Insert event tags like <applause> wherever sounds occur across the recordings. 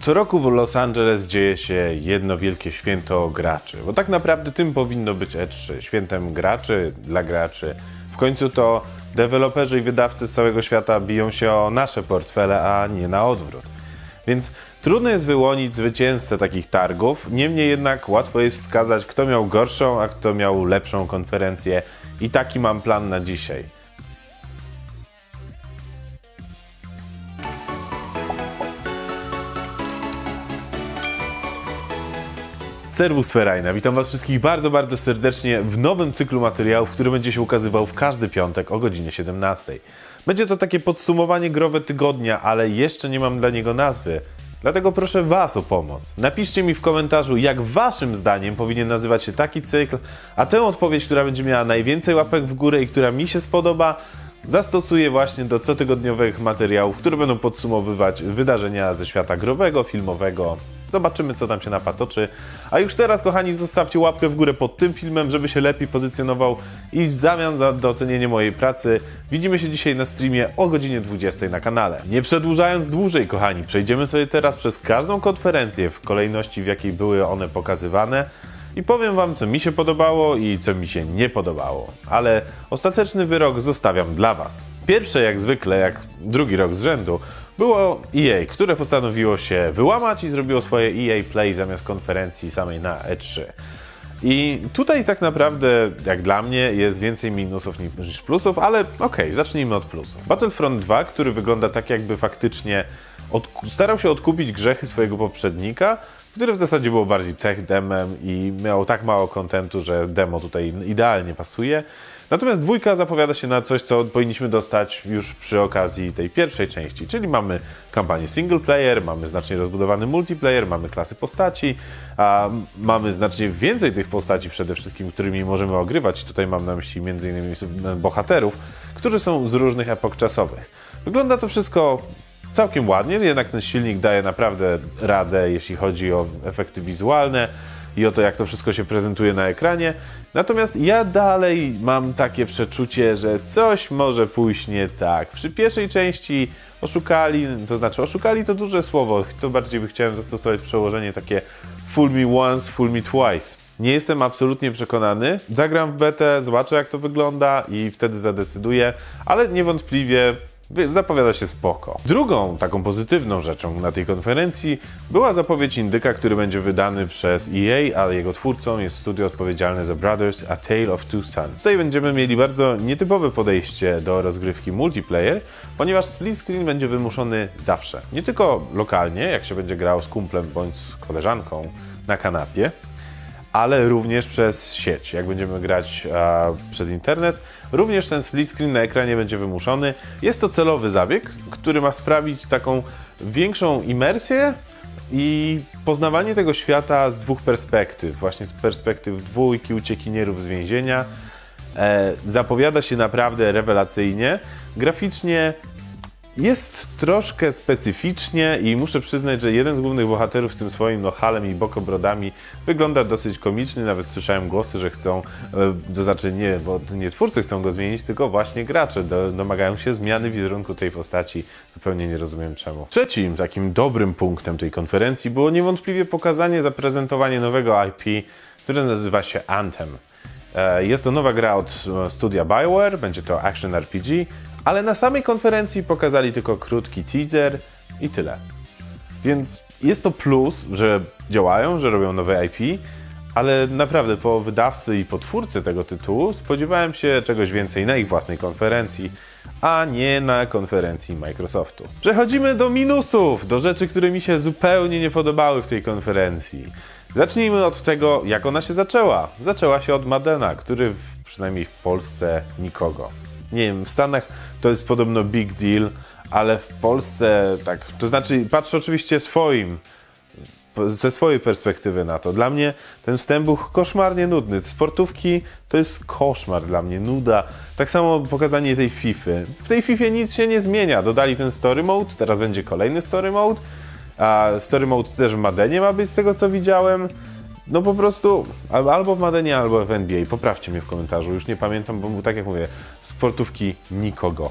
Co roku w Los Angeles dzieje się jedno wielkie święto graczy, bo tak naprawdę tym powinno być E3, świętem graczy dla graczy. W końcu to deweloperzy i wydawcy z całego świata biją się o nasze portfele, a nie na odwrót. Więc trudno jest wyłonić zwycięzcę takich targów, niemniej jednak łatwo jest wskazać, kto miał gorszą, a kto miał lepszą konferencję i taki mam plan na dzisiaj. Serwus Ferajna, witam Was wszystkich bardzo, bardzo serdecznie w nowym cyklu materiałów, który będzie się ukazywał w każdy piątek o godzinie 17. Będzie to takie podsumowanie growe tygodnia, ale jeszcze nie mam dla niego nazwy. Dlatego proszę Was o pomoc. Napiszcie mi w komentarzu, jak Waszym zdaniem powinien nazywać się taki cykl, a tę odpowiedź, która będzie miała najwięcej łapek w górę i która mi się spodoba, zastosuję właśnie do cotygodniowych materiałów, które będą podsumowywać wydarzenia ze świata growego, filmowego. Zobaczymy, co tam się napatoczy. A już teraz, kochani, zostawcie łapkę w górę pod tym filmem, żeby się lepiej pozycjonował i w zamian za docenienie mojej pracy widzimy się dzisiaj na streamie o godzinie 20 na kanale. Nie przedłużając dłużej, kochani, przejdziemy sobie teraz przez każdą konferencję w kolejności, w jakiej były one pokazywane i powiem Wam, co mi się podobało i co mi się nie podobało. Ale ostateczny wyrok zostawiam dla Was. Pierwsze, jak zwykle, jak drugi rok z rzędu, było EA, które postanowiło się wyłamać i zrobiło swoje EA Play zamiast konferencji samej na E3. I tutaj tak naprawdę, jak dla mnie, jest więcej minusów niż plusów, ale okej, okay, zacznijmy od plusów. Battlefront 2, który wygląda tak jakby faktycznie starał się odkupić grzechy swojego poprzednika, które w zasadzie było bardziej tech demem i miało tak mało kontentu, że demo tutaj idealnie pasuje. Natomiast dwójka zapowiada się na coś, co powinniśmy dostać już przy okazji tej pierwszej części, czyli mamy kampanię single player, mamy znacznie rozbudowany multiplayer, mamy klasy postaci, a mamy znacznie więcej tych postaci przede wszystkim, którymi możemy ogrywać. Tutaj mam na myśli m.in. bohaterów, którzy są z różnych epok czasowych. Wygląda to wszystko całkiem ładnie, jednak ten silnik daje naprawdę radę, jeśli chodzi o efekty wizualne i o to, jak to wszystko się prezentuje na ekranie. Natomiast ja dalej mam takie przeczucie, że coś może pójść nie tak. Przy pierwszej części oszukali, to znaczy oszukali to duże słowo, to bardziej by chciałem zastosować przełożenie takie fool me once, fool me twice. Nie jestem absolutnie przekonany. Zagram w betę, zobaczę jak to wygląda i wtedy zadecyduję, ale niewątpliwie zapowiada się spoko. Drugą taką pozytywną rzeczą na tej konferencji była zapowiedź indyka, który będzie wydany przez EA, a jego twórcą jest studio odpowiedzialne za Brothers A Tale of Two Sons. Tutaj będziemy mieli bardzo nietypowe podejście do rozgrywki multiplayer, ponieważ split screen będzie wymuszony zawsze. Nie tylko lokalnie, jak się będzie grał z kumplem bądź z koleżanką na kanapie, ale również przez sieć. Jak będziemy grać a, przez internet, również ten split screen na ekranie będzie wymuszony. Jest to celowy zabieg, który ma sprawić taką większą imersję i poznawanie tego świata z dwóch perspektyw, właśnie z perspektyw dwójki uciekinierów z więzienia. E, zapowiada się naprawdę rewelacyjnie. Graficznie jest troszkę specyficznie i muszę przyznać, że jeden z głównych bohaterów z tym swoim nohalem i bokobrodami wygląda dosyć komicznie. Nawet słyszałem głosy, że chcą, e, to znaczy nie, bo nie twórcy chcą go zmienić, tylko właśnie gracze domagają się zmiany wizerunku tej postaci. Zupełnie nie rozumiem czemu. Trzecim takim dobrym punktem tej konferencji było niewątpliwie pokazanie, zaprezentowanie nowego IP, które nazywa się Anthem. E, jest to nowa gra od e, studia BioWare, będzie to action RPG, ale na samej konferencji pokazali tylko krótki teaser i tyle. Więc jest to plus, że działają, że robią nowe IP, ale naprawdę po wydawcy i po twórcy tego tytułu spodziewałem się czegoś więcej na ich własnej konferencji, a nie na konferencji Microsoftu. Przechodzimy do minusów, do rzeczy, które mi się zupełnie nie podobały w tej konferencji. Zacznijmy od tego, jak ona się zaczęła. Zaczęła się od Madena, który przynajmniej w Polsce nikogo nie wiem, w Stanach to jest podobno big deal, ale w Polsce tak, to znaczy patrzę oczywiście swoim, ze swojej perspektywy na to. Dla mnie ten wstęp był koszmarnie nudny. Sportówki to jest koszmar dla mnie, nuda. Tak samo pokazanie tej FIFA. W tej FIFA nic się nie zmienia. Dodali ten story mode, teraz będzie kolejny story mode. A story mode też w Madenie ma być z tego co widziałem. No po prostu albo w Madenie, albo w NBA. Poprawcie mnie w komentarzu, już nie pamiętam, bo tak jak mówię, sportówki nikogo.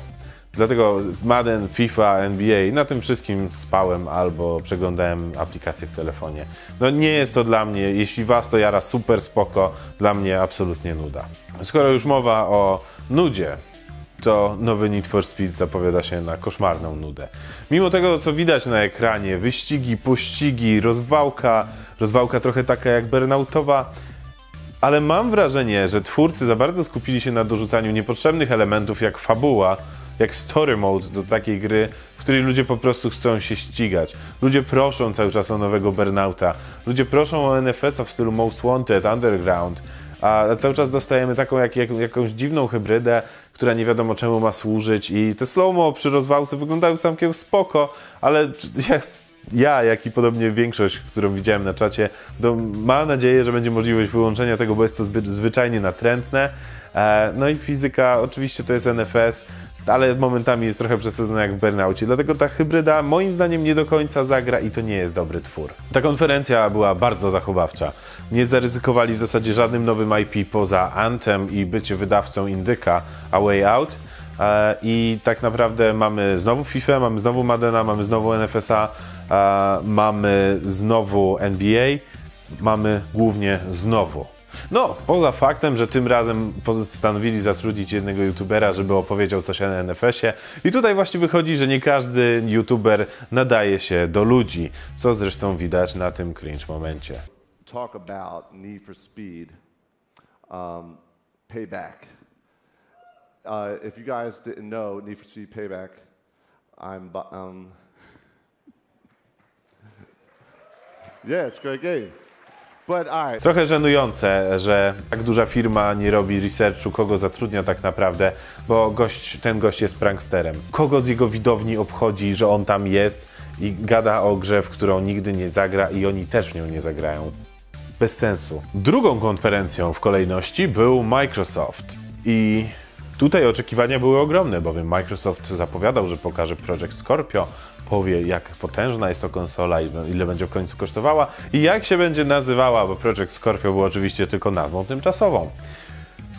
Dlatego Madden, FIFA, NBA, na tym wszystkim spałem albo przeglądałem aplikacje w telefonie. No nie jest to dla mnie, jeśli was to jara super spoko, dla mnie absolutnie nuda. Skoro już mowa o nudzie, to nowy Need for Speed zapowiada się na koszmarną nudę. Mimo tego, co widać na ekranie, wyścigi, pościgi, rozwałka, rozwałka trochę taka jak burnoutowa, ale mam wrażenie, że twórcy za bardzo skupili się na dorzucaniu niepotrzebnych elementów jak fabuła, jak story mode do takiej gry, w której ludzie po prostu chcą się ścigać. Ludzie proszą cały czas o nowego Burnouta. Ludzie proszą o NFS-a w stylu Most Wanted, Underground, a cały czas dostajemy taką jak, jak, jakąś dziwną hybrydę, która nie wiadomo czemu ma służyć i te slow-mo przy rozwałce wyglądają całkiem spoko, ale <laughs> jest ja, jak i podobnie większość, którą widziałem na czacie, to ma nadzieję, że będzie możliwość wyłączenia tego, bo jest to zbyt, zwyczajnie natrętne. E, no i fizyka, oczywiście to jest NFS, ale momentami jest trochę przesadzona jak w Burnoutie, dlatego ta hybryda moim zdaniem nie do końca zagra i to nie jest dobry twór. Ta konferencja była bardzo zachowawcza. Nie zaryzykowali w zasadzie żadnym nowym IP poza Anthem i bycie wydawcą Indyka A Way Out. E, I tak naprawdę mamy znowu FIFA, mamy znowu Madena, mamy znowu NFSA, mamy znowu NBA, mamy głównie znowu no, poza faktem, że tym razem postanowili zatrudnić jednego youtubera, żeby opowiedział coś o NFS-ie. I tutaj właśnie wychodzi, że nie każdy youtuber nadaje się do ludzi, co zresztą widać na tym cringe momencie. Talk about Need for Speed um, Payback. Uh, if you guys didn't know Need for Speed Payback, I'm um, a great game. Trochę żenujące, że tak duża firma nie robi researchu, kogo zatrudnia tak naprawdę, bo gość, ten gość jest pranksterem. Kogo z jego widowni obchodzi, że on tam jest i gada o grze, w którą nigdy nie zagra i oni też w nią nie zagrają. Bez sensu. Drugą konferencją w kolejności był Microsoft i Tutaj oczekiwania były ogromne, bowiem Microsoft zapowiadał, że pokaże Project Scorpio, powie jak potężna jest to konsola i ile będzie w końcu kosztowała i jak się będzie nazywała, bo Project Scorpio było oczywiście tylko nazwą tymczasową.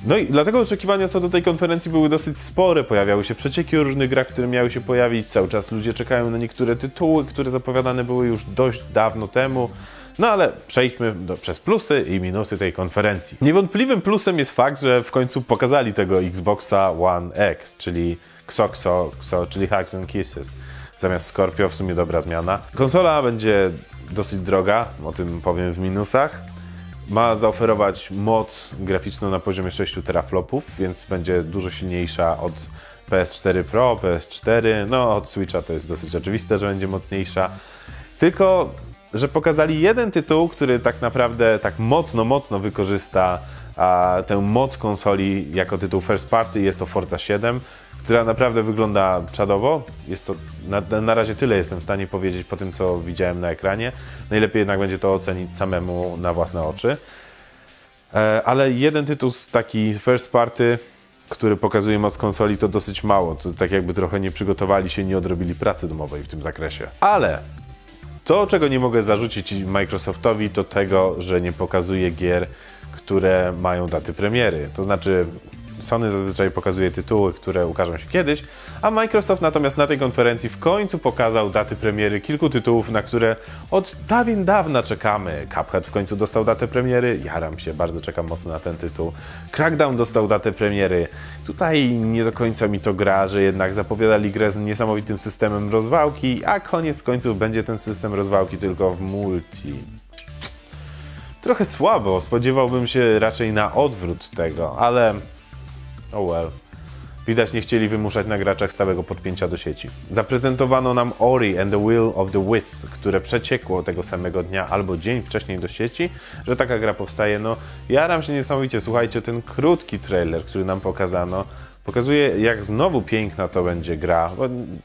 No i dlatego oczekiwania co do tej konferencji były dosyć spore. Pojawiały się przecieki o różnych grach, które miały się pojawić. Cały czas ludzie czekają na niektóre tytuły, które zapowiadane były już dość dawno temu. No ale przejdźmy do, przez plusy i minusy tej konferencji. Niewątpliwym plusem jest fakt, że w końcu pokazali tego Xboxa One X, czyli XOXO, czyli Hugs and Kisses zamiast Scorpio, w sumie dobra zmiana. Konsola będzie dosyć droga, o tym powiem w minusach. Ma zaoferować moc graficzną na poziomie 6 teraflopów, więc będzie dużo silniejsza od PS4 Pro, PS4, no od Switcha to jest dosyć oczywiste, że będzie mocniejsza. Tylko, że pokazali jeden tytuł, który tak naprawdę tak mocno, mocno wykorzysta a, tę moc konsoli jako tytuł first party, jest to Forza 7 która naprawdę wygląda czadowo. Jest to, na, na razie tyle jestem w stanie powiedzieć po tym, co widziałem na ekranie. Najlepiej jednak będzie to ocenić samemu na własne oczy. E, ale jeden tytuł z taki first party, który pokazuje moc konsoli, to dosyć mało. To tak jakby trochę nie przygotowali się, nie odrobili pracy domowej w tym zakresie. Ale to, czego nie mogę zarzucić Microsoftowi, to tego, że nie pokazuje gier, które mają daty premiery. To znaczy, Sony zazwyczaj pokazuje tytuły, które ukażą się kiedyś, a Microsoft natomiast na tej konferencji w końcu pokazał daty premiery kilku tytułów, na które od dawien dawna czekamy. Cuphead w końcu dostał datę premiery, jaram się, bardzo czekam mocno na ten tytuł. Crackdown dostał datę premiery. Tutaj nie do końca mi to gra, że jednak zapowiadali grę z niesamowitym systemem rozwałki, a koniec końców będzie ten system rozwałki tylko w multi. Trochę słabo, spodziewałbym się raczej na odwrót tego, ale Oh well. Widać nie chcieli wymuszać na graczach stałego podpięcia do sieci. Zaprezentowano nam Ori and the Will of the Wisps, które przeciekło tego samego dnia albo dzień wcześniej do sieci, że taka gra powstaje. No, jaram się niesamowicie. Słuchajcie, ten krótki trailer, który nam pokazano, pokazuje jak znowu piękna to będzie gra.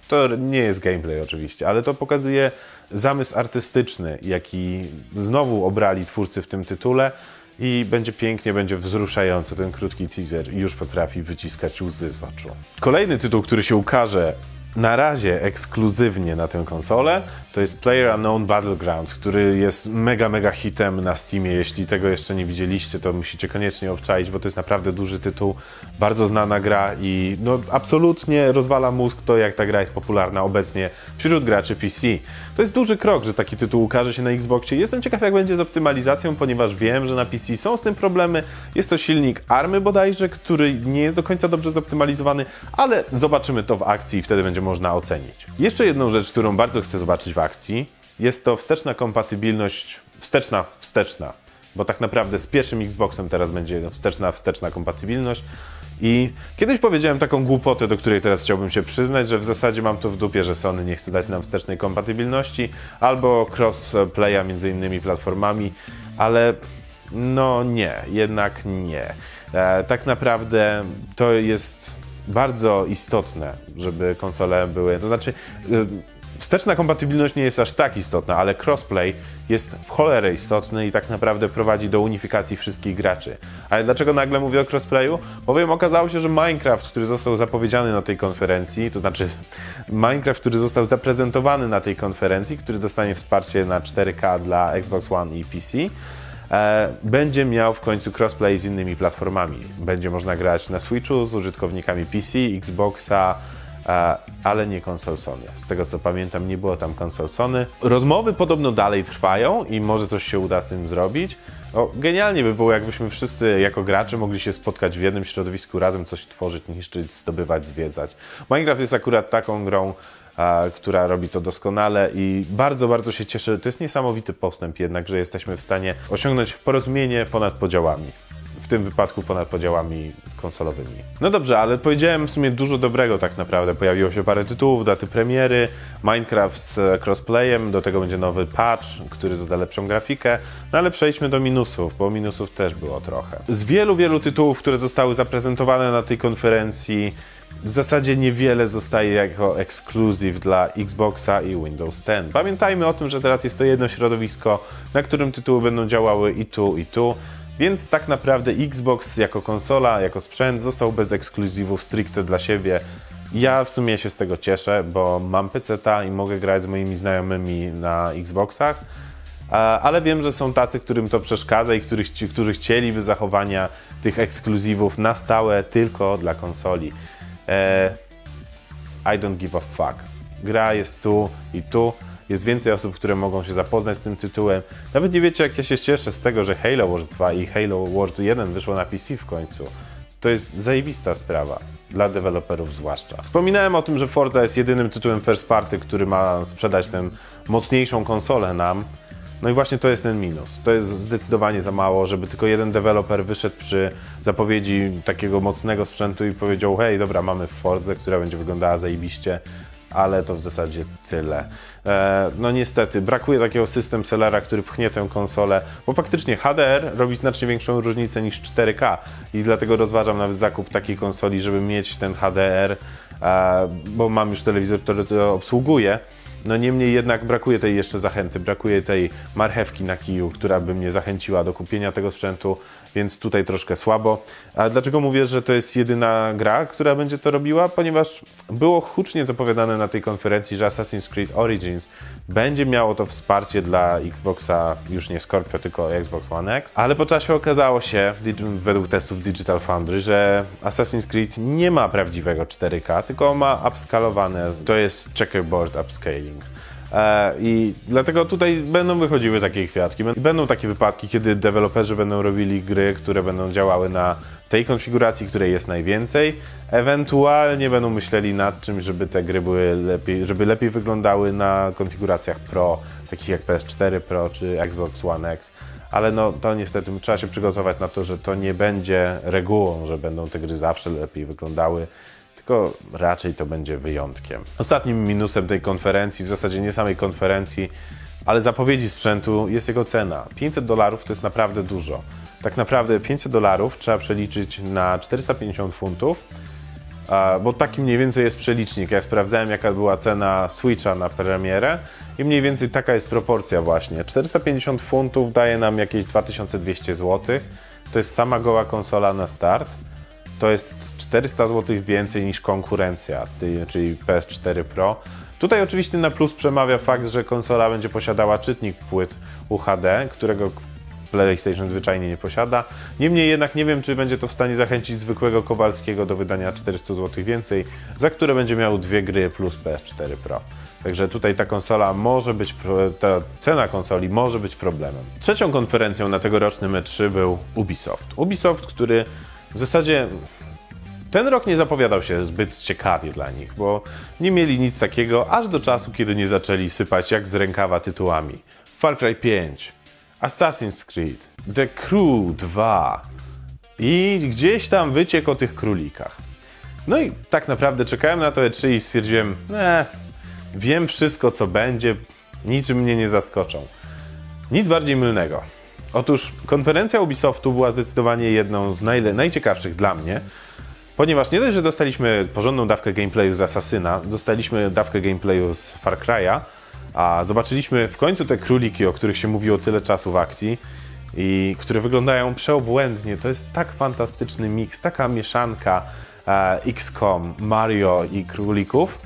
To nie jest gameplay oczywiście, ale to pokazuje zamysł artystyczny, jaki znowu obrali twórcy w tym tytule i będzie pięknie, będzie wzruszająco. Ten krótki teaser już potrafi wyciskać łzy z oczu. Kolejny tytuł, który się ukaże na razie ekskluzywnie na tę konsolę, to jest Player Unknown Battlegrounds, który jest mega, mega hitem na Steamie. Jeśli tego jeszcze nie widzieliście, to musicie koniecznie obczaić, bo to jest naprawdę duży tytuł, bardzo znana gra i no, absolutnie rozwala mózg to, jak ta gra jest popularna obecnie wśród graczy PC. To jest duży krok, że taki tytuł ukaże się na Xboxie. Jestem ciekaw, jak będzie z optymalizacją, ponieważ wiem, że na PC są z tym problemy. Jest to silnik ARMY bodajże, który nie jest do końca dobrze zoptymalizowany, ale zobaczymy to w akcji i wtedy będzie można ocenić. Jeszcze jedną rzecz, którą bardzo chcę zobaczyć w akcji, jest to wsteczna kompatybilność, wsteczna, wsteczna, bo tak naprawdę z pierwszym Xboxem teraz będzie wsteczna, wsteczna kompatybilność. I kiedyś powiedziałem taką głupotę, do której teraz chciałbym się przyznać, że w zasadzie mam to w dupie, że Sony nie chce dać nam wstecznej kompatybilności albo crossplaya między innymi platformami, ale no nie, jednak nie. E, tak naprawdę to jest bardzo istotne, żeby konsole były, to znaczy y, wsteczna kompatybilność nie jest aż tak istotna, ale crossplay jest w cholerę istotny i tak naprawdę prowadzi do unifikacji wszystkich graczy. Ale dlaczego nagle mówię o crossplayu? Bowiem okazało się, że Minecraft, który został zapowiedziany na tej konferencji, to znaczy Minecraft, który został zaprezentowany na tej konferencji, który dostanie wsparcie na 4K dla Xbox One i PC, będzie miał w końcu crossplay z innymi platformami. Będzie można grać na Switchu z użytkownikami PC, Xboxa, e, ale nie konsol Sony. Z tego co pamiętam, nie było tam konsol Sony. Rozmowy podobno dalej trwają i może coś się uda z tym zrobić. O, genialnie by było, jakbyśmy wszyscy jako gracze mogli się spotkać w jednym środowisku, razem coś tworzyć, niszczyć, zdobywać, zwiedzać. Minecraft jest akurat taką grą, która robi to doskonale i bardzo, bardzo się cieszę. To jest niesamowity postęp jednak, że jesteśmy w stanie osiągnąć porozumienie ponad podziałami. W tym wypadku ponad podziałami konsolowymi. No dobrze, ale powiedziałem w sumie dużo dobrego tak naprawdę. Pojawiło się parę tytułów, daty premiery, Minecraft z crossplayem, do tego będzie nowy patch, który doda lepszą grafikę. No ale przejdźmy do minusów, bo minusów też było trochę. Z wielu, wielu tytułów, które zostały zaprezentowane na tej konferencji, w zasadzie niewiele zostaje jako ekskluzyw dla Xboxa i Windows 10. Pamiętajmy o tym, że teraz jest to jedno środowisko, na którym tytuły będą działały i tu, i tu. Więc tak naprawdę Xbox jako konsola, jako sprzęt został bez ekskluzywów stricte dla siebie. Ja w sumie się z tego cieszę, bo mam PC-ta i mogę grać z moimi znajomymi na Xboxach, ale wiem, że są tacy, którym to przeszkadza i którzy chcieliby zachowania tych ekskluzywów na stałe tylko dla konsoli. E, I don't give a fuck. Gra jest tu i tu. Jest więcej osób, które mogą się zapoznać z tym tytułem. Nawet nie wiecie, jak ja się cieszę z tego, że Halo Wars 2 i Halo Wars 1 wyszło na PC w końcu. To jest zajebista sprawa. Dla deweloperów zwłaszcza. Wspominałem o tym, że Forza jest jedynym tytułem first party, który ma sprzedać tę mocniejszą konsolę nam. No i właśnie to jest ten minus. To jest zdecydowanie za mało, żeby tylko jeden deweloper wyszedł przy zapowiedzi takiego mocnego sprzętu i powiedział: Hej, dobra, mamy Fordzę, która będzie wyglądała zajebiście, ale to w zasadzie tyle. E, no niestety, brakuje takiego system sellera, który pchnie tę konsolę, bo faktycznie HDR robi znacznie większą różnicę niż 4K i dlatego rozważam nawet zakup takiej konsoli, żeby mieć ten HDR, e, bo mam już telewizor, który to obsługuje. No niemniej jednak brakuje tej jeszcze zachęty, brakuje tej marchewki na kiju, która by mnie zachęciła do kupienia tego sprzętu, więc tutaj troszkę słabo. A dlaczego mówię, że to jest jedyna gra, która będzie to robiła? Ponieważ było hucznie zapowiadane na tej konferencji, że Assassin's Creed Origins będzie miało to wsparcie dla Xboxa, już nie Scorpio, tylko Xbox One X, ale po czasie okazało się, według testów Digital Foundry, że Assassin's Creed nie ma prawdziwego 4K, tylko ma upskalowane, to jest checkerboard upscaling. E, I dlatego tutaj będą wychodziły takie kwiatki. Będą takie wypadki, kiedy deweloperzy będą robili gry, które będą działały na tej konfiguracji, której jest najwięcej. Ewentualnie będą myśleli nad czym, żeby te gry były lepiej, żeby lepiej wyglądały na konfiguracjach Pro, takich jak PS4 Pro czy Xbox One X. Ale no to niestety trzeba się przygotować na to, że to nie będzie regułą, że będą te gry zawsze lepiej wyglądały tylko raczej to będzie wyjątkiem. Ostatnim minusem tej konferencji, w zasadzie nie samej konferencji, ale zapowiedzi sprzętu jest jego cena. 500 dolarów to jest naprawdę dużo. Tak naprawdę 500 dolarów trzeba przeliczyć na 450 funtów, bo taki mniej więcej jest przelicznik. Ja sprawdzałem, jaka była cena Switcha na premierę i mniej więcej taka jest proporcja właśnie. 450 funtów daje nam jakieś 2200 zł. To jest sama goła konsola na start. To jest 400 zł więcej niż konkurencja, czyli PS4 Pro. Tutaj oczywiście na plus przemawia fakt, że konsola będzie posiadała czytnik płyt UHD, którego PlayStation zwyczajnie nie posiada. Niemniej jednak nie wiem, czy będzie to w stanie zachęcić zwykłego Kowalskiego do wydania 400 zł więcej, za które będzie miał dwie gry plus PS4 Pro. Także tutaj ta konsola może być, ta cena konsoli może być problemem. Trzecią konferencją na tegorocznym E3 był Ubisoft. Ubisoft, który w zasadzie ten rok nie zapowiadał się zbyt ciekawie dla nich, bo nie mieli nic takiego, aż do czasu, kiedy nie zaczęli sypać jak z rękawa tytułami. Far Cry 5, Assassin's Creed, The Crew 2 i gdzieś tam wyciek o tych królikach. No i tak naprawdę czekałem na to E3 i stwierdziłem, eh, wiem wszystko co będzie, niczym mnie nie zaskoczą. Nic bardziej mylnego. Otóż konferencja Ubisoftu była zdecydowanie jedną z najciekawszych dla mnie, ponieważ nie dość, że dostaliśmy porządną dawkę gameplayu z Assassina, dostaliśmy dawkę gameplayu z Far Cry'a, a zobaczyliśmy w końcu te króliki, o których się mówiło tyle czasu w akcji i które wyglądają przeobłędnie. To jest tak fantastyczny miks, taka mieszanka e, XCOM, Mario i królików.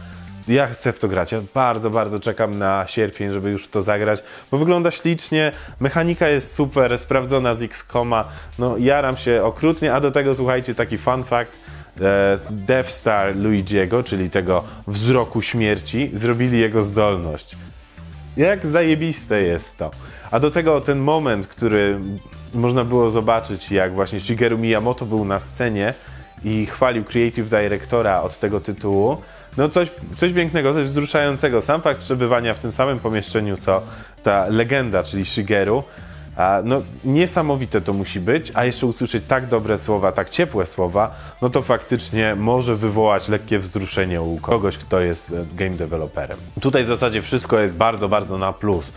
Ja chcę w to grać. Ja bardzo, bardzo czekam na sierpień, żeby już w to zagrać, bo wygląda ślicznie, mechanika jest super, sprawdzona z X-Koma, no jaram się okrutnie, a do tego słuchajcie, taki fun fact, Death Star Luigiego, czyli tego wzroku śmierci, zrobili jego zdolność. Jak zajebiste jest to. A do tego ten moment, który można było zobaczyć, jak właśnie Shigeru Miyamoto był na scenie i chwalił Creative Directora od tego tytułu. No coś, coś pięknego, coś wzruszającego. Sam fakt przebywania w tym samym pomieszczeniu, co ta legenda, czyli Shigeru, no niesamowite to musi być, a jeszcze usłyszeć tak dobre słowa, tak ciepłe słowa, no to faktycznie może wywołać lekkie wzruszenie u kogoś, kto jest e, game developerem. Tutaj w zasadzie wszystko jest bardzo, bardzo na plus.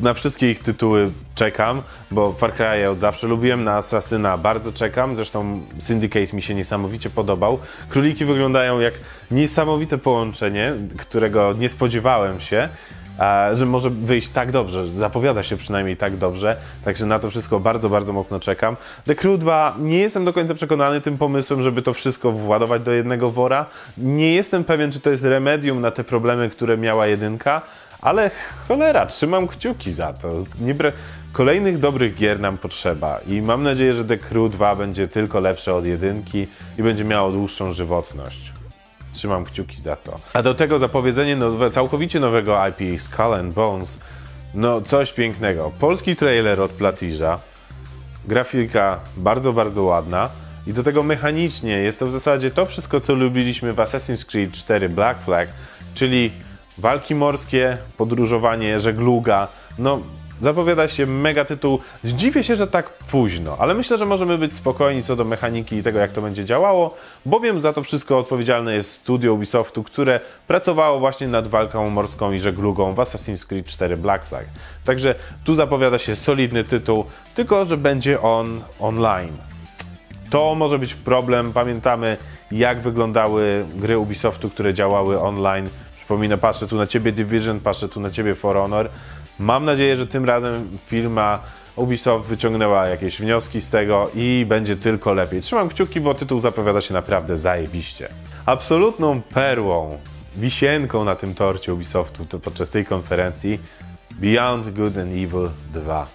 Na wszystkie ich tytuły czekam, bo Far Cry ja od zawsze lubiłem, na Assassina bardzo czekam, zresztą Syndicate mi się niesamowicie podobał. Króliki wyglądają jak niesamowite połączenie, którego nie spodziewałem się że może wyjść tak dobrze, zapowiada się przynajmniej tak dobrze, także na to wszystko bardzo, bardzo mocno czekam. The Crew 2 nie jestem do końca przekonany tym pomysłem, żeby to wszystko władować do jednego wora. Nie jestem pewien, czy to jest remedium na te problemy, które miała jedynka, ale cholera, trzymam kciuki za to. Nie bra- Kolejnych dobrych gier nam potrzeba i mam nadzieję, że The Crew 2 będzie tylko lepsze od jedynki i będzie miało dłuższą żywotność. Trzymam kciuki za to. A do tego zapowiedzenie nowe, całkowicie nowego IP Skull and Bones. No, coś pięknego. Polski trailer od Platiża. Grafika bardzo, bardzo ładna. I do tego mechanicznie jest to w zasadzie to wszystko, co lubiliśmy w Assassin's Creed 4 Black Flag, czyli walki morskie, podróżowanie, żegluga. No, zapowiada się mega tytuł. Zdziwię się, że tak późno, ale myślę, że możemy być spokojni co do mechaniki i tego, jak to będzie działało, bowiem za to wszystko odpowiedzialne jest studio Ubisoftu, które pracowało właśnie nad walką morską i żeglugą w Assassin's Creed 4 Black Flag. Także tu zapowiada się solidny tytuł, tylko że będzie on online. To może być problem. Pamiętamy, jak wyglądały gry Ubisoftu, które działały online. Przypominam, patrzę tu na ciebie Division, patrzę tu na ciebie For Honor. Mam nadzieję, że tym razem firma Ubisoft wyciągnęła jakieś wnioski z tego i będzie tylko lepiej. Trzymam kciuki, bo tytuł zapowiada się naprawdę zajebiście. Absolutną perłą, wisienką na tym torcie Ubisoftu to podczas tej konferencji Beyond Good and Evil 2.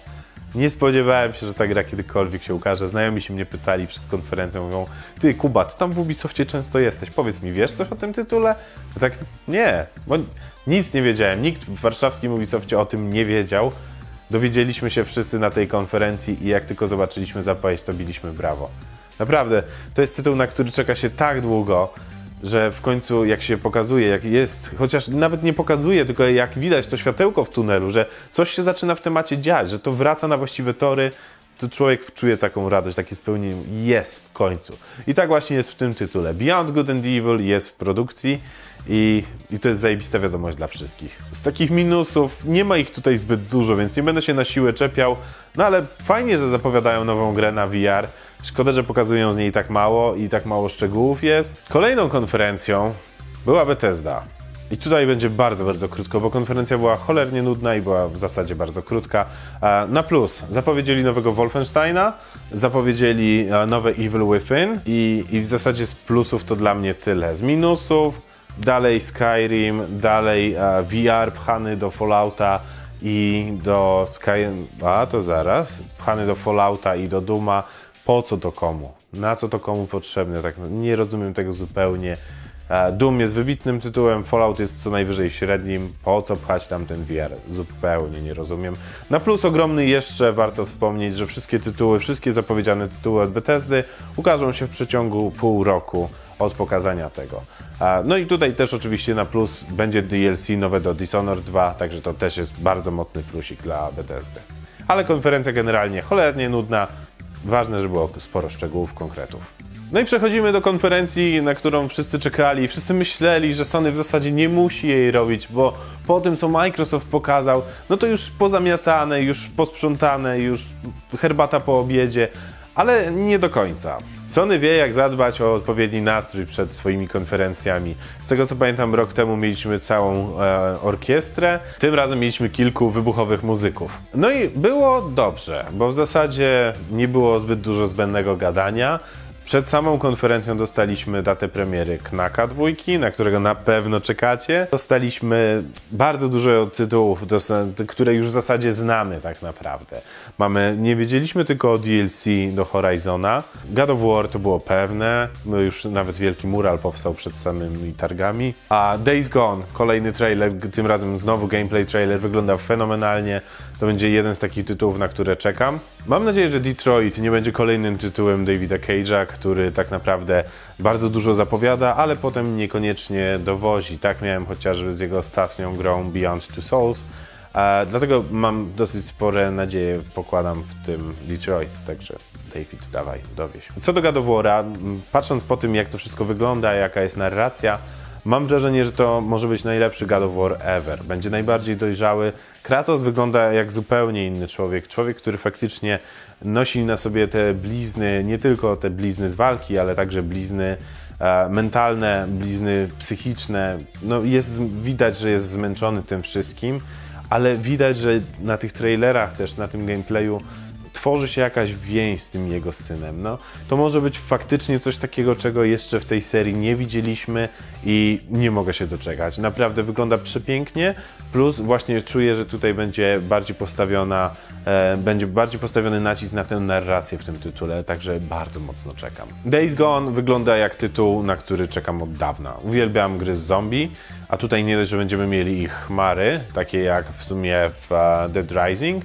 Nie spodziewałem się, że ta gra kiedykolwiek się ukaże. Znajomi się mnie pytali przed konferencją, mówią, ty Kuba, ty tam w Ubisoftie często jesteś, powiedz mi, wiesz coś o tym tytule? Ja tak, nie, bo nic nie wiedziałem, nikt w warszawskim Ubisoftie o tym nie wiedział. Dowiedzieliśmy się wszyscy na tej konferencji i jak tylko zobaczyliśmy zapowiedź, to biliśmy brawo. Naprawdę, to jest tytuł, na który czeka się tak długo, że w końcu jak się pokazuje, jak jest, chociaż nawet nie pokazuje, tylko jak widać to światełko w tunelu, że coś się zaczyna w temacie dziać, że to wraca na właściwe tory, to człowiek czuje taką radość, takie spełnienie. Jest w końcu. I tak właśnie jest w tym tytule. Beyond Good and Evil jest w produkcji i, i to jest zajebista wiadomość dla wszystkich. Z takich minusów nie ma ich tutaj zbyt dużo, więc nie będę się na siłę czepiał, no ale fajnie, że zapowiadają nową grę na VR. Szkoda, że pokazują z niej tak mało i tak mało szczegółów jest. Kolejną konferencją była Bethesda. I tutaj będzie bardzo, bardzo krótko, bo konferencja była cholernie nudna i była w zasadzie bardzo krótka. E, Na plus zapowiedzieli nowego Wolfensteina, zapowiedzieli e, nowe Evil Within i, i w zasadzie z plusów to dla mnie tyle. Z minusów dalej Skyrim, dalej e, VR pchany do Fallouta i do Sky... A, to zaraz. Pchany do Fallouta i do Duma. Po co to komu? Na co to komu potrzebne? Tak, no, nie rozumiem tego zupełnie. E, Doom jest wybitnym tytułem, Fallout jest co najwyżej średnim. Po co pchać tam ten VR? Zupełnie nie rozumiem. Na plus ogromny jeszcze warto wspomnieć, że wszystkie tytuły, wszystkie zapowiedziane tytuły od Bethesdy ukażą się w przeciągu pół roku od pokazania tego. A, No i tutaj też oczywiście na plus będzie DLC nowe do Dishonored 2, także to też jest bardzo mocny plusik dla Bethesdy. Ale konferencja generalnie cholernie nudna. Ważne, że było sporo szczegółów, konkretów. No i przechodzimy do konferencji, na którą wszyscy czekali. Wszyscy myśleli, że Sony w zasadzie nie musi jej robić, bo po tym, co Microsoft pokazał, no to już pozamiatane, już posprzątane, już herbata po obiedzie, ale nie do końca. Sony wie, jak zadbać o odpowiedni nastrój przed swoimi konferencjami. Z tego co pamiętam, rok temu mieliśmy całą e, orkiestrę, tym razem mieliśmy kilku wybuchowych muzyków. No i było dobrze, bo w zasadzie nie było zbyt dużo zbędnego gadania. Przed samą konferencją dostaliśmy datę premiery Knaka dwójki, na którego na pewno czekacie. Dostaliśmy bardzo dużo tytułów, które już w zasadzie znamy tak naprawdę. Mamy, nie wiedzieliśmy tylko o DLC do Horizona. God of War to było pewne, no już nawet wielki mural powstał przed samymi targami. A Days Gone, kolejny trailer, tym razem znowu gameplay trailer, wygląda fenomenalnie. To będzie jeden z takich tytułów, na które czekam. Mam nadzieję, że Detroit nie będzie kolejnym tytułem Davida Cage'a, który tak naprawdę bardzo dużo zapowiada, ale potem niekoniecznie dowozi. Tak miałem chociażby z jego ostatnią grą Beyond Two Souls. E, dlatego mam dosyć spore nadzieje, pokładam w tym Detroit, także David, dawaj, dowieź. Co do God m, patrząc po tym, jak to wszystko wygląda, jaka jest narracja, Mam wrażenie, że to może być najlepszy God of War ever. Będzie najbardziej dojrzały. Kratos wygląda jak zupełnie inny człowiek. Człowiek, który faktycznie nosi na sobie te blizny, nie tylko te blizny z walki, ale także blizny e, mentalne, blizny psychiczne. No jest, widać, że jest zmęczony tym wszystkim, ale widać, że na tych trailerach też, na tym gameplayu tworzy się jakaś więź z tym jego synem. No, to może być faktycznie coś takiego, czego jeszcze w tej serii nie widzieliśmy i nie mogę się doczekać. Naprawdę wygląda przepięknie, plus właśnie czuję, że tutaj będzie bardziej postawiona, e, będzie bardziej postawiony nacisk na tę narrację w tym tytule, także bardzo mocno czekam. Days Gone wygląda jak tytuł, na który czekam od dawna. Uwielbiam gry z zombie, a tutaj nie dość, że będziemy mieli ich chmary, takie jak w sumie w e, Dead Rising,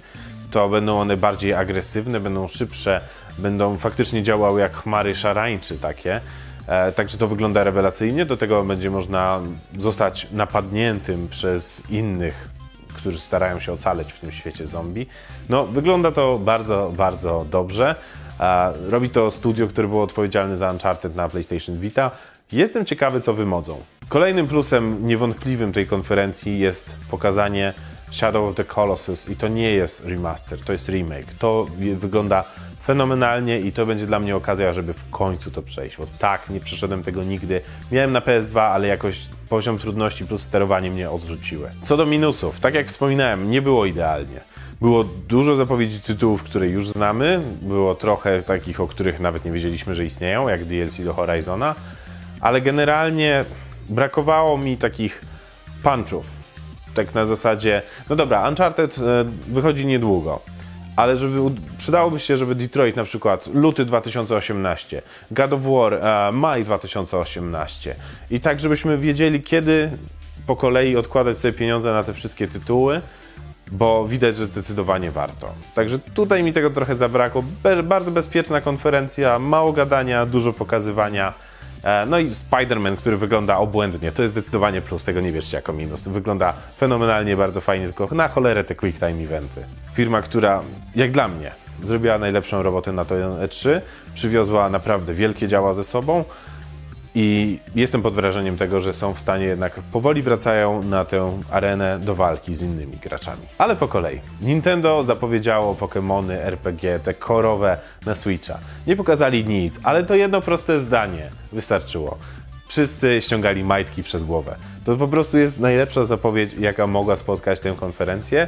to będą one bardziej agresywne, będą szybsze, będą faktycznie działały jak chmary szarańczy takie. E, także to wygląda rewelacyjnie. Do tego będzie można zostać napadniętym przez innych, którzy starają się ocaleć w tym świecie zombie. No, wygląda to bardzo, bardzo dobrze. E, robi to studio, które było odpowiedzialne za Uncharted na PlayStation Vita. Jestem ciekawy, co wymodzą. Kolejnym plusem niewątpliwym tej konferencji jest pokazanie Shadow of the Colossus i to nie jest remaster, to jest remake. To wygląda fenomenalnie i to będzie dla mnie okazja, żeby w końcu to przejść, bo tak, nie przeszedłem tego nigdy. Miałem na PS2, ale jakoś poziom trudności plus sterowanie mnie odrzuciły. Co do minusów, tak jak wspominałem, nie było idealnie. Było dużo zapowiedzi tytułów, które już znamy, było trochę takich, o których nawet nie wiedzieliśmy, że istnieją, jak DLC do Horizona, ale generalnie brakowało mi takich punchów. Tak na zasadzie, no dobra, Uncharted e, wychodzi niedługo, ale żeby przydałoby się, żeby Detroit na przykład luty 2018, God of War e, maj 2018 i tak, żebyśmy wiedzieli, kiedy po kolei odkładać sobie pieniądze na te wszystkie tytuły, bo widać, że zdecydowanie warto. Także tutaj mi tego trochę zabrakło. Be- bardzo bezpieczna konferencja, mało gadania, dużo pokazywania. E, No i Spider-Man, który wygląda obłędnie, to jest zdecydowanie plus, tego nie bierzcie jako minus. Wygląda fenomenalnie, bardzo fajnie, tylko na cholerę te quick time eventy. Firma, która, jak dla mnie, zrobiła najlepszą robotę na to E3, przywiozła naprawdę wielkie działa ze sobą, i jestem pod wrażeniem tego, że są w stanie jednak powoli wracają na tę arenę do walki z innymi graczami. Ale po kolei. Nintendo zapowiedziało Pokémony RPG, te korowe na Switcha. Nie pokazali nic, ale to jedno proste zdanie wystarczyło. wszyscy ściągali majtki przez głowę. To po prostu jest najlepsza zapowiedź, jaka mogła spotkać tę konferencję.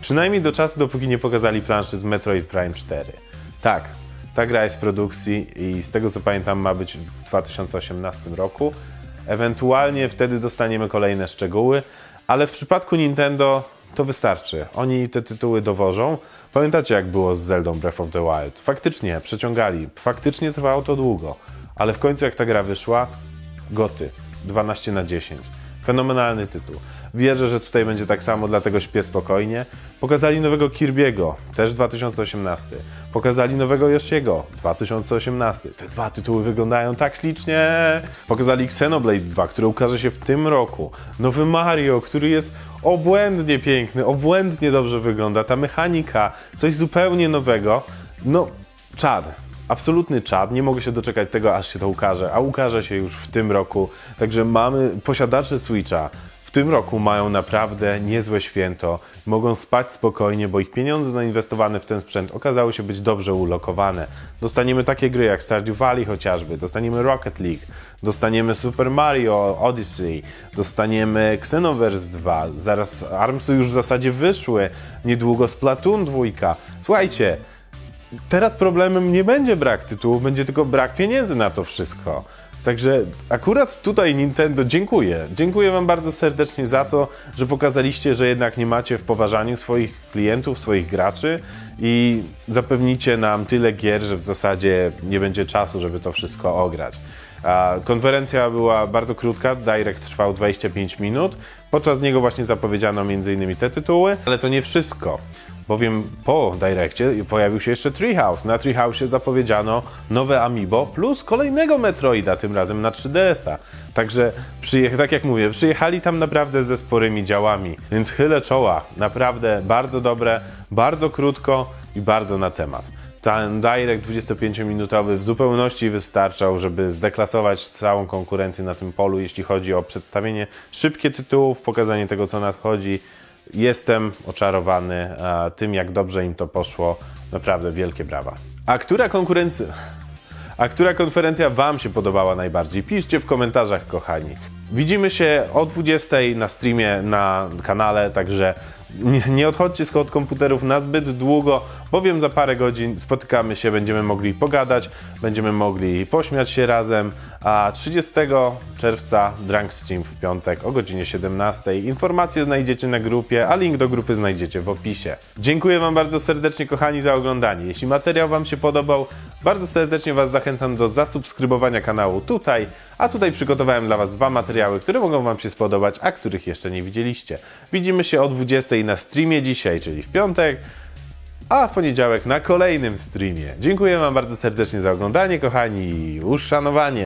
Przynajmniej do czasu, dopóki nie pokazali planszy z Metroid Prime 4. Tak, ta gra jest w produkcji i z tego co pamiętam ma być w 2018 roku. Ewentualnie wtedy dostaniemy kolejne szczegóły, ale w przypadku Nintendo to wystarczy. Oni te tytuły dowożą. Pamiętacie jak było z Zeldą Breath of the Wild? Faktycznie przeciągali, faktycznie trwało to długo, ale w końcu jak ta gra wyszła, goty 12 na 10. Fenomenalny tytuł. Wierzę, że tutaj będzie tak samo, dlatego śpię spokojnie. Pokazali nowego Kirby'ego, też 2018. Pokazali nowego Yoshiego, 2018. Te dwa tytuły wyglądają tak ślicznie. Pokazali Xenoblade 2, który ukaże się w tym roku. Nowy Mario, który jest obłędnie piękny, obłędnie dobrze wygląda. Ta mechanika, coś zupełnie nowego. No, czad. Absolutny czad. Nie mogę się doczekać tego, aż się to ukaże, a ukaże się już w tym roku. Także mamy posiadacze Switcha. Tym roku mają naprawdę niezłe święto. Mogą spać spokojnie, bo ich pieniądze zainwestowane w ten sprzęt okazały się być dobrze ulokowane. Dostaniemy takie gry jak Stardew Valley chociażby, dostaniemy Rocket League, dostaniemy Super Mario Odyssey, dostaniemy Xenoverse 2, zaraz ARMSy już w zasadzie wyszły, niedługo Splatoon 2. Słuchajcie, teraz problemem nie będzie brak tytułów, będzie tylko brak pieniędzy na to wszystko. Także akurat tutaj Nintendo dziękuję. Dziękuję Wam bardzo serdecznie za to, że pokazaliście, że jednak nie macie w poważaniu swoich klientów, swoich graczy i zapewnicie nam tyle gier, że w zasadzie nie będzie czasu, żeby to wszystko ograć. Konferencja była bardzo krótka, Direct trwał 25 minut. Podczas niego właśnie zapowiedziano m.in. te tytuły, ale to nie wszystko bowiem po Direccie pojawił się jeszcze Treehouse. Na Treehouse'ie zapowiedziano nowe Amiibo plus kolejnego Metroida, tym razem na 3DS-a. Także, tak jak mówię, przyjechali tam naprawdę ze sporymi działami, więc chylę czoła. Naprawdę bardzo dobre, bardzo krótko i bardzo na temat. Ten Direct 25-minutowy w zupełności wystarczał, żeby zdeklasować całą konkurencję na tym polu, jeśli chodzi o przedstawienie szybkie tytułów, pokazanie tego, co nadchodzi. Jestem oczarowany tym, jak dobrze im to poszło. Naprawdę wielkie brawa. A która konkurencja... A która konferencja Wam się podobała najbardziej? Piszcie w komentarzach, kochani. Widzimy się o 20 na streamie na kanale, także nie, nie odchodźcie od komputerów na zbyt długo, bowiem za parę godzin spotykamy się, będziemy mogli pogadać, będziemy mogli pośmiać się razem, a 30 czerwca Drunk Stream w piątek o godzinie 17. Informacje znajdziecie na grupie, a link do grupy znajdziecie w opisie. Dziękuję Wam bardzo serdecznie, kochani, za oglądanie. Jeśli materiał Wam się podobał, bardzo serdecznie Was zachęcam do zasubskrybowania kanału tutaj, a tutaj przygotowałem dla Was dwa materiały, które mogą Wam się spodobać, a których jeszcze nie widzieliście. Widzimy się o 20 na streamie dzisiaj, czyli w piątek, a w poniedziałek na kolejnym streamie. Dziękuję Wam bardzo serdecznie za oglądanie, kochani, i uszanowanie.